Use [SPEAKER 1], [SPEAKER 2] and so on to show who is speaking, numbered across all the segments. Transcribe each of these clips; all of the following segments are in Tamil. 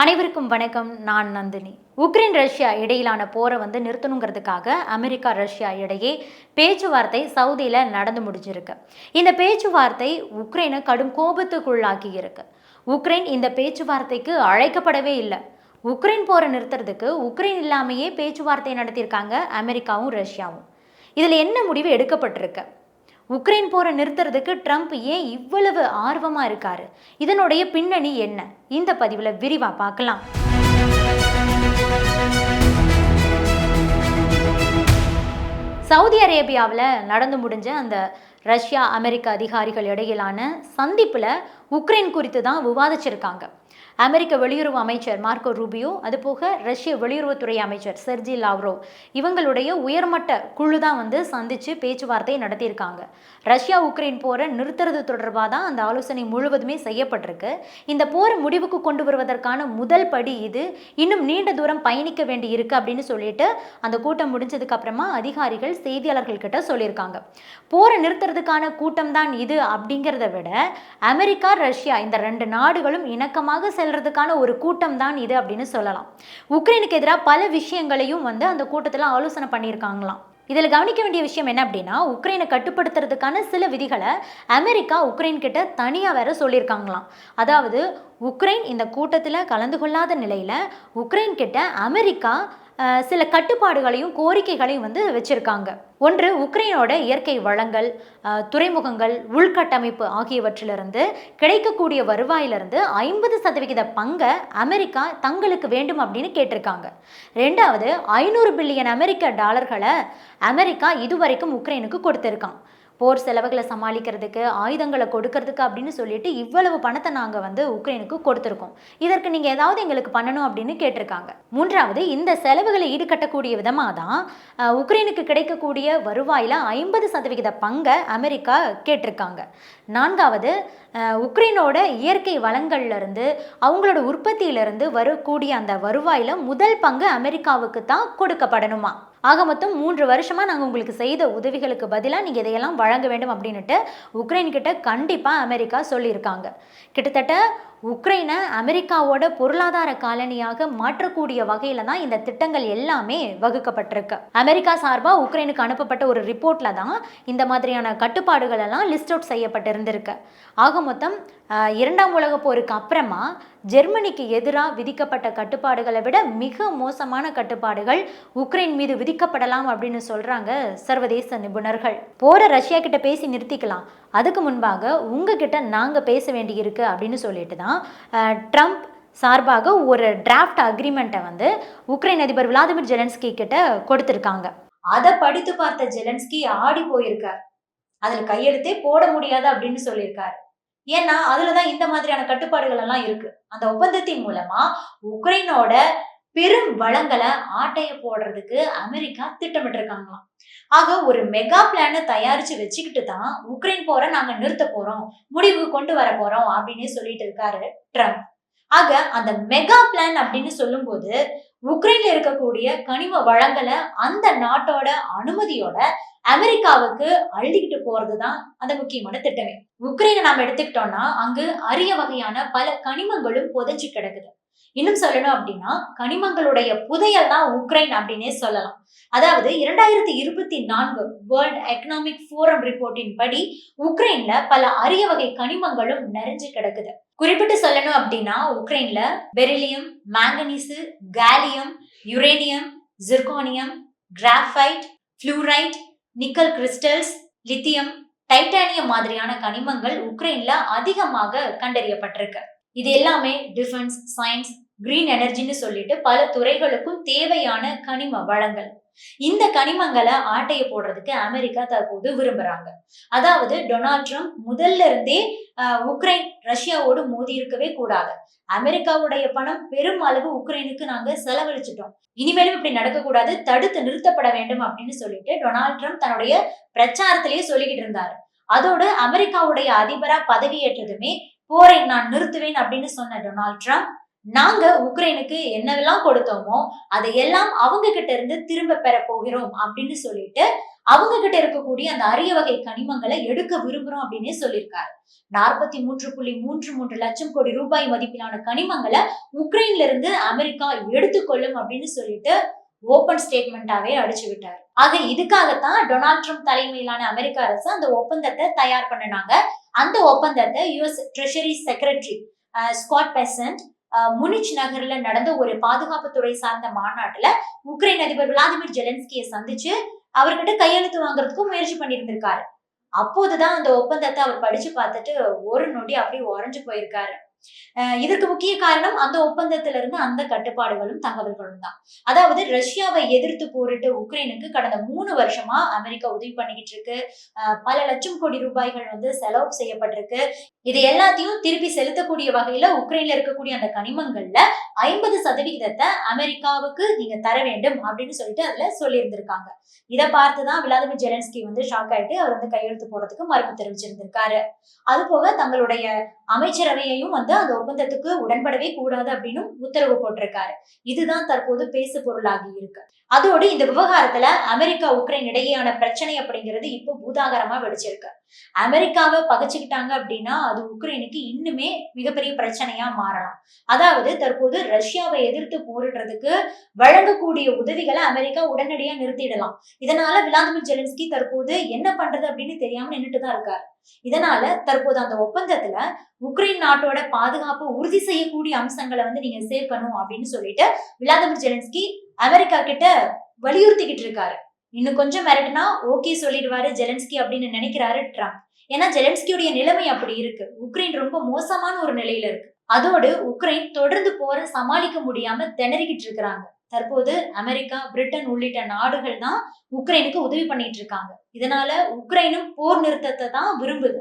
[SPEAKER 1] அனைவருக்கும் வணக்கம். நான் நந்தினி. உக்ரைன் ரஷ்யா இடையிலான போரை வந்து நிறுத்தணுங்கிறதுக்காக அமெரிக்கா ரஷ்யா இடையே பேச்சுவார்த்தை சவுதியில் நடந்து முடிஞ்சிருக்கு. இந்த பேச்சுவார்த்தை உக்ரைனை கடும் கோபத்துக்குள்ளாக்கி இருக்கு. உக்ரைன் இந்த பேச்சுவார்த்தைக்கு அழைக்கப்படவே இல்லை. உக்ரைன் போரை நிறுத்துறதுக்கு உக்ரைன் இல்லாமையே பேச்சுவார்த்தை நடத்தியிருக்காங்க அமெரிக்காவும் ரஷ்யாவும். இதில் என்ன முடிவு எடுக்கப்பட்டிருக்கு? உக்ரைன் போரை நிறுத்துறதுக்கு ட்ரம்ப் ஏன் இவ்வளவு ஆர்வமா இருக்காரு? இதனுடைய பின்னணி என்ன? இந்த பதிவில் விரிவா பார்க்கலாம். சவுதி அரேபியாவில் நடந்து முடிஞ்ச அந்த ரஷ்யா அமெரிக்க அதிகாரிகள் இடையிலான சந்திப்பில் உக்ரைன் குறித்து தான் விவாதிச்சிருக்காங்க. அமெரிக்க வெளியுறவு அமைச்சர் மார்க்கோ ரூபியோ அதுபோக ரஷ்ய வெளியுறவுத்துறை அமைச்சர் செர்ஜி லாவ்ரோ இவங்களுடைய உயர்மட்ட குழு தான் வந்து சந்தித்து பேச்சுவார்த்தை நடத்தியிருக்காங்க. ரஷ்யா உக்ரைன் போரை நிறுத்துறது தொடர்பாக தான் அந்த ஆலோசனை முழுவதுமே செய்யப்பட்டிருக்கு. இந்த போரை முடிவுக்கு கொண்டு வருவதற்கான முதல் படி இது. இன்னும் நீண்ட தூரம் பயணிக்க வேண்டி இருக்கு அப்படின்னு சொல்லிட்டு அந்த கூட்டம் முடிஞ்சதுக்கு அப்புறமா அதிகாரிகள் செய்தியாளர்கள் கிட்ட சொல்லியிருக்காங்க. போரை நிறுத்துறதுக்கான கூட்டம் தான் இது அப்படிங்கிறத விட அமெரிக்கா ரஷ்யா இந்த ரெண்டு நாடுகளும் இணக்கமாக செல்றதுக்கான ஒரு கூட்டம் தான் இது அப்படின்னு சொல்லலாம். உக்ரைனுக்கு எதிராக பல விஷயங்களையும் வந்து அந்த கூட்டத்தில் ஆலோசனை பண்ணியிருக்காங்களாம். இதில் கவனிக்க வேண்டிய விஷயம் என்ன அப்படின்னா உக்ரைனை கட்டுப்படுத்துறதுக்கான சில விதிகளை அமெரிக்கா உக்ரைன் கிட்ட தனியாக வேற சொல்லியிருக்காங்களாம். அதாவது உக்ரைன் இந்த கூட்டத்தில் கலந்து கொள்ளாத நிலையில் உக்ரைன் கிட்ட அமெரிக்கா சில கட்டுப்பாடுகளையும் கோரிக்கைகளையும் வந்து வச்சிருக்காங்க. ஒன்று உக்ரைனோட இயற்கை வளங்கள் துறைமுகங்கள் உள்கட்டமைப்பு ஆகியவற்றிலிருந்து கிடைக்கக்கூடிய வருவாயிலிருந்து ஐம்பது சதவிகித பங்கை அமெரிக்கா தங்களுக்கு வேண்டும் அப்படின்னு கேட்டிருக்காங்க. ரெண்டாவது ஐநூறு பில்லியன் அமெரிக்க டாலர்களை அமெரிக்கா இதுவரைக்கும் உக்ரைனுக்கு கொடுத்துருக்கான் போர் செலவுகளை சமாளிக்கிறதுக்கு ஆயுதங்களை கொடுக்கறதுக்கு அப்படின்னு சொல்லிட்டு இவ்வளவு பணத்தை நாங்கள் வந்து உக்ரைனுக்கு கொடுத்துருக்கோம். இதற்கு நீங்கள் ஏதாவது எங்களுக்கு பண்ணணும் அப்படின்னு கேட்டிருக்காங்க. மூன்றாவது இந்த செலவுகளை ஈடுகட்டக்கூடிய விதமாக தான் உக்ரைனுக்கு கிடைக்கக்கூடிய வருவாயில் ஐம்பது சதவிகித பங்கை அமெரிக்கா கேட்டிருக்காங்க. நான்காவது உக்ரைனோட இயற்கை வளங்கள்லேருந்து அவங்களோட உற்பத்தியிலிருந்து வரக்கூடிய அந்த வருவாயில் முதல் பங்கு அமெரிக்காவுக்கு தான் கொடுக்கப்படணுமா? ஆக மொத்தம் மூன்று வருஷமாக நாங்கள் உங்களுக்கு செய்த உதவிகளுக்கு பதிலாக நீங்கள் இதையெல்லாம் வழங்க வேண்டும் அப்படின்னுட்டு உக்ரைன் கிட்ட கண்டிப்பாக அமெரிக்கா சொல்லியிருக்காங்க. கிட்டத்தட்ட உக்ரைனை அமெரிக்காவோட பொருளாதார காலனியாக மாற்றக்கூடிய வகையில தான் இந்த திட்டங்கள் எல்லாமே வகுக்கப்பட்டிருக்கு. அமெரிக்கா சார்பாக உக்ரைனுக்கு அனுப்பப்பட்ட ஒரு ரிப்போர்ட்ல தான் இந்த மாதிரியான கட்டுப்பாடுகள் எல்லாம் லிஸ்ட் அவுட் செய்யப்பட்டிருந்திருக்கு. ஆக மொத்தம் ஆஹ், இரண்டாம் உலக போருக்கு அப்புறமா ஜெர்மனிக்கு எதிராக விதிக்கப்பட்ட கட்டுப்பாடுகளை விட மிக மோசமான கட்டுப்பாடுகள் உக்ரைன் மீது விதிக்கப்படலாம் அப்படின்னு சொல்றாங்க சர்வதேச நிபுணர்கள். போற ரஷ்யா கிட்ட பேசி நிறுத்திக்கலாம். அதுக்கு முன்பாக உங்ககிட்ட நாங்கள் பேச வேண்டியிருக்கு அப்படின்னு சொல்லிட்டு தான் ட்ரம்ப் சார்பாக ஒரு டிராஃப்ட் அக்ரிமெண்ட்டை வந்து உக்ரைன் அதிபர் விளாதிமிர் ஜெலன்ஸ்கி கிட்ட கொடுத்துருக்காங்க. அதை படித்து பார்த்த ஜெலன்ஸ்கி ஆடி போயிருக்கார். அதில் கையெழுத்தே போட முடியாது அப்படின்னு சொல்லியிருக்காரு. ஏன்னா அதுலதான் இந்த மாதிரியான கட்டுப்பாடுகள் எல்லாம் இருக்கு. அந்த ஒப்பந்தத்தின் மூலமா உக்ரைனோட பெரும் வளங்களை ஆட்டைய போடுறதுக்கு அமெரிக்கா திட்டமிட்டு இருக்காங்களாம் ஆக ஒரு மெகா பிளானை தயாரிச்சு வச்சுக்கிட்டு தான் உக்ரைன் போற நாங்க நிறுத்த போறோம் முடிவுக்கு கொண்டு வர போறோம் அப்படின்னு சொல்லிட்டு இருக்காரு ட்ரம்ப். ஆக அந்த மெகா பிளான் அப்படின்னு சொல்லும்போது உக்ரைன்ல இருக்கக்கூடிய கனிம வளங்களை அந்த நாட்டோட அனுமதியோட அமெரிக்காவுக்கு அள்ளிக்கிட்டு போறதுதான் அந்த முக்கியமான திட்டமே. உக்ரைனை நாம எடுத்துக்கிட்டோம்னா அங்கு அரிய வகையான பல கனிமங்களும் புதைஞ்சு கிடக்குது. இன்னும் சொல்லணும் அப்படின்னா கனிமங்களுடைய புதையல் தான் உக்ரைன் அப்படின்னே சொல்லலாம். அதாவது இரண்டாயிரத்தி இருபத்தி நான்கு வேர்ல்ட் எக்கனாமிக் ஃபோரம் ரிப்போர்ட்டின் படி உக்ரைன்ல பல அரிய வகை கனிமங்களும் நிறைஞ்சு கிடக்குது. குறிப்பிட்டு சொல்லணும் அப்படின்னா உக்ரைன்ல beryllium manganese gallium uranium zirconium graphite fluorite nickel crystals lithium titanium மாதிரியான கனிமங்கள் உக்ரைன்ல அதிகமாக கண்டறியப்பட்டிருக்கு. இது எல்லாமே டிஃபென்ஸ் சயின்ஸ் கிரீன் எனர்ஜின்னு சொல்லிட்டு பல துறைகளுக்கும் தேவையான கனிம வளங்கள். இந்த கனிமங்களை ஆட்டைய போடுறதுக்கு அமெரிக்கா தற்போது விரும்புறாங்க. அதாவது டொனால்ட் ட்ரம்ப் முதல்ல இருந்தே உக்ரைன் ரஷ்யாவோடு மோதி இருக்கவே கூடாது. அமெரிக்காவுடைய பணம் பெரும் அளவு உக்ரைனுக்கு நாங்க செலவழிச்சிட்டோம். இனிமேலும் இப்படி நடக்கக்கூடாது தடுத்து நிறுத்தப்பட வேண்டும் அப்படின்னு சொல்லிட்டு டொனால்ட் ட்ரம்ப் தன்னுடைய பிரச்சாரத்திலேயே சொல்லிக்கிட்டு இருந்தாரு. அதோடு அமெரிக்காவுடைய அதிபரா பதவியேற்றதுமே போரை நான் நிறுத்துவேன் அப்படின்னு சொன்ன டொனால்ட் ட்ரம்ப் நாங்க உக்ரைனுக்கு என்னவெல்லாம் கொடுத்தோமோ அதையெல்லாம் அவங்க கிட்ட இருந்து திரும்ப பெற போகிறோம் அப்படின்னு சொல்லிட்டு அவங்க கிட்ட இருக்கக்கூடிய அந்த அரிய வகை கனிமங்களை எடுக்க விரும்புறோம் அப்படின்னே சொல்லியிருக்காரு. நாற்பத்தி மூன்று புள்ளி மூன்று மூன்று லட்சம் கோடி ரூபாய் மதிப்பிலான கனிமங்களை உக்ரைன்ல இருந்து அமெரிக்கா எடுத்துக்கொள்ளும் அப்படின்னு சொல்லிட்டு ஓபன் ஸ்டேட்மெண்டாவே அடிச்சு விட்டாரு. ஆக இதுக்காகத்தான் டொனால்ட் ட்ரம்ப் தலைமையிலான அமெரிக்க அரசு அந்த ஒப்பந்தத்தை தயார் பண்ணினாங்க. அந்த ஒப்பந்தத்தை US treasury secretary Scott Bessent Munich நகர்ல நடந்த ஒரு பாதுகாப்புத்துறை சார்ந்த மாநாட்டுல உக்ரைன் அதிபர் விளாடிமிர் ஜெலன்ஸ்கியை சந்திச்சு அவர்கிட்ட கையெழுத்து வாங்குறதுக்கும் முயற்சி பண்ணியிருந்திருக்காரு. அப்போதுதான் அந்த ஒப்பந்தத்தை அவர் படிச்சு பார்த்துட்டு ஒரு நொடி அப்படியே உறைஞ்சு போயிருக்காரு. இதற்கு முக்கிய காரணம் அந்த ஒப்பந்தத்திலிருந்து அந்த கட்டுப்பாடுகளும் தகவல்களும் தான். அதாவது ரஷ்யாவை எதிர்த்து போரிட்டு உக்ரைனுக்கு கடந்த மூணு வருஷமா அமெரிக்கா உதவி பண்ணிக்கிட்டு இருக்கு. பல லட்சம் கோடி ரூபாய்கள் வந்து செலவு செய்யப்பட்டிருக்கு. இது எல்லாத்தையும் திருப்பி செலுத்தக்கூடிய வகையில உக்ரைன்ல இருக்கக்கூடிய அந்த கனிமங்கள்ல ஐம்பது சதவிகிதத்தை அமெரிக்காவுக்கு நீங்க தர வேண்டும் அப்படின்னு சொல்லிட்டு அதுல சொல்லியிருந்திருக்காங்க. இதை பார்த்துதான் விளாதிமிர் ஜெலன்ஸ்கி வந்து ஷாக் ஆயிட்டு அவர் வந்து கையெழுத்து போடுறதுக்கு மறுப்பு தெரிவிச்சிருந்திருக்காரு. அது போக தங்களுடைய அமைச்சரவையையும் வந்து அந்த ஒப்பந்தத்துக்கு உடன்படவே கூடாது அப்படின்னு உத்தரவு போட்டிருக்காரு. இதுதான் தற்போது பேசு பொருளாகி இருக்கு. அதோடு இந்த விவகாரத்துல அமெரிக்கா உக்ரைன் இடையேயான பிரச்சனை அப்படிங்கிறது இப்போ பூதாகரமா வெடிச்சிருக்கு. அமெரிக்காவை பகச்சுக்கிட்டாங்க அப்படின்னா அது உக்ரைனுக்கு இன்னுமே மிகப்பெரிய பிரச்சனையா மாறலாம். அதாவது தற்போது ரஷ்யாவை எதிர்த்து போரிடுறதுக்கு வழங்கக்கூடிய உதவிகளை அமெரிக்கா உடனடியா நிறுத்திடலாம். இதனால விளாதிமிர் ஜெலன்ஸ்கி தற்போது என்ன பண்றது அப்படின்னு தெரியாம நின்றுட்டு தான் இருக்காரு. இதனால தற்போது அந்த ஒப்பந்தத்துல உக்ரைன் நாட்டோட பாதுகாப்பு உறுதி செய்யக்கூடிய அம்சங்களை வந்து நீங்க சேர்க்கணும் அப்படின்னு சொல்லிட்டு விளாதிமிர் ஜெலன்ஸ்கி அமெரிக்கா கிட்ட வலியுறுத்திக்கிட்டு இருக்காரு. இன்னும் கொஞ்சம் மிரட்டினா ஓகே சொல்லிடுவாரு ஜெலன்ஸ்கி அப்படின்னு நினைக்கிறாரு ட்ரம்ப். ஏன்னா ஜெலன்ஸ்கியுடைய நிலைமை அப்படி இருக்கு. உக்ரைன் ரொம்ப மோசமான ஒரு நிலையில இருக்கு. அதோடு உக்ரைன் தொடர்ந்து போற சமாளிக்க முடியாம திணறிக்கிட்டு இருக்கிறாங்க. தற்போது அமெரிக்கா பிரிட்டன் உள்ளிட்ட நாடுகள் தான் உக்ரைனுக்கு உதவி பண்ணிட்டு இருக்காங்க. இதனால உக்ரைனும் போர் நிறுத்தத்தை தான் விரும்புது.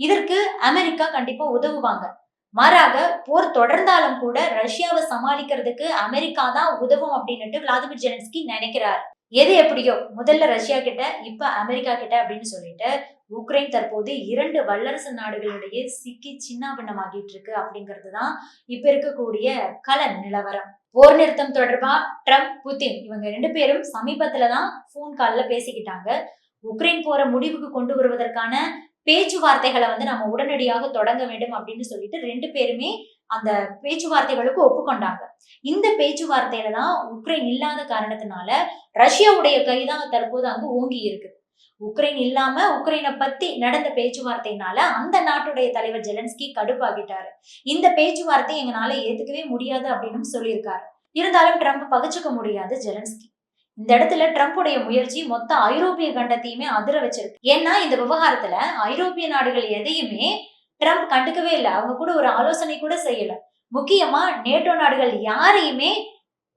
[SPEAKER 1] இதற்கு அமெரிக்கா கண்டிப்பா உதவுவாங்க. மாறாக போர் தொடர்ந்தாலும் கூட ரஷ்யாவை சமாளிக்கிறதுக்கு அமெரிக்கா தான் உதவும் அப்படின்னுட்டு விளாதிமிர் ஜெலன்ஸ்கி நினைக்கிறார். எது எப்படியோ முதல்ல ரஷ்யா கிட்ட இப்ப அமெரிக்கா கிட்ட அப்படின்னு சொல்லிட்டு உக்ரைன் தற்போது இரண்டு வல்லரசு நாடுகளிடையே சிக்கி சின்னாபின்னமாகிட்டு இருக்கு அப்படிங்கிறது தான் இப்ப இருக்கக்கூடிய கல நிலவரம். போர் நிறுத்தம் தொடர்பா ட்ரம்ப் புதின் இவங்க ரெண்டு பேரும் சமீபத்துல தான் போன் கால்ல பேசிக்கிட்டாங்க. உக்ரைன் போற முடிவுக்கு கொண்டு வருவதற்கான பேச்சுவார்த்தைகளை வந்து நம்ம உடனடியாக தொடங்க வேண்டும் அப்படின்னு சொல்லிட்டு ரெண்டு பேருமே அந்த பேச்சுவார்த்தைகளுக்கு ஒப்புக்கொண்டாங்க. இந்த பேச்சுவார்த்தையில தான் உக்ரைன் இல்லாத காரணத்தினால ரஷ்யாவுடைய கைதான் தற்போது அங்கு ஓங்கி இருக்கு உக்ரைன் இல்லாம உக்ரைனை பத்தி நடந்த பேச்சுவார்த்தையினால அந்த நாட்டுடைய தலைவர் ஜெலன்ஸ்கி கடுப்பாகிட்டாரு. இந்த பேச்சுவார்த்தை எங்களால ஏத்துக்கவே முடியாது அப்படின்னு சொல்லியிருக்காரு. இருந்தாலும் ட்ரம்ப் பகிச்சுக்க முடியாது ஜெலன்ஸ்கி. இந்த இடத்துல ட்ரம்ப்புடைய முயற்சி மொத்த ஐரோப்பிய கண்டத்தையுமே அதிர வச்சிருக்கு. ஏன்னா இந்த விவகாரத்துல ஐரோப்பிய நாடுகள் எதையுமே ட்ரம்ப் கண்டுக்கவே இல்லை. அவங்க கூட ஒரு ஆலோசனை கூட செய்யல. முக்கியமா நேட்டோ நாடுகள் யாரையுமே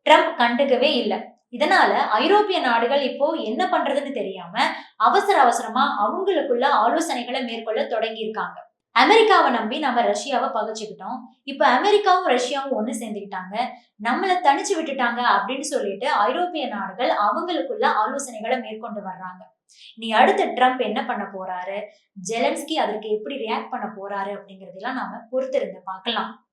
[SPEAKER 1] ட்ரம்ப் கண்டுக்கவே இல்லை. இதனால ஐரோப்பிய நாடுகள் இப்போ என்ன பண்றதுன்னு தெரியாம அவசர அவசரமா அவங்களுக்குள்ள ஆலோசனைகளை மேற்கொள்ள தொடங்கியிருக்காங்க. அமெரிக்காவை நம்பி நம்ம ரஷ்யாவை பகைச்சுக்கிட்டோம். இப்போ அமெரிக்காவும் ரஷ்யாவும் ஒன்று சேர்ந்துக்கிட்டாங்க. நம்மளை தனிச்சு விட்டுட்டாங்க அப்படின்னு சொல்லிட்டு ஐரோப்பிய நாடுகள் அவங்களுக்குள்ள ஆலோசனைகளை மேற்கொண்டு வர்றாங்க. நீ அடுத்த ட்ரம்ப் என்ன பண்ண போறாரு? ஜெலன்ஸ்கி அதற்கு எப்படி ரியாக்ட் பண்ண போறாரு அப்படிங்கறதெல்லாம் நாம பொறுத்திருந்து பார்க்கலாம்.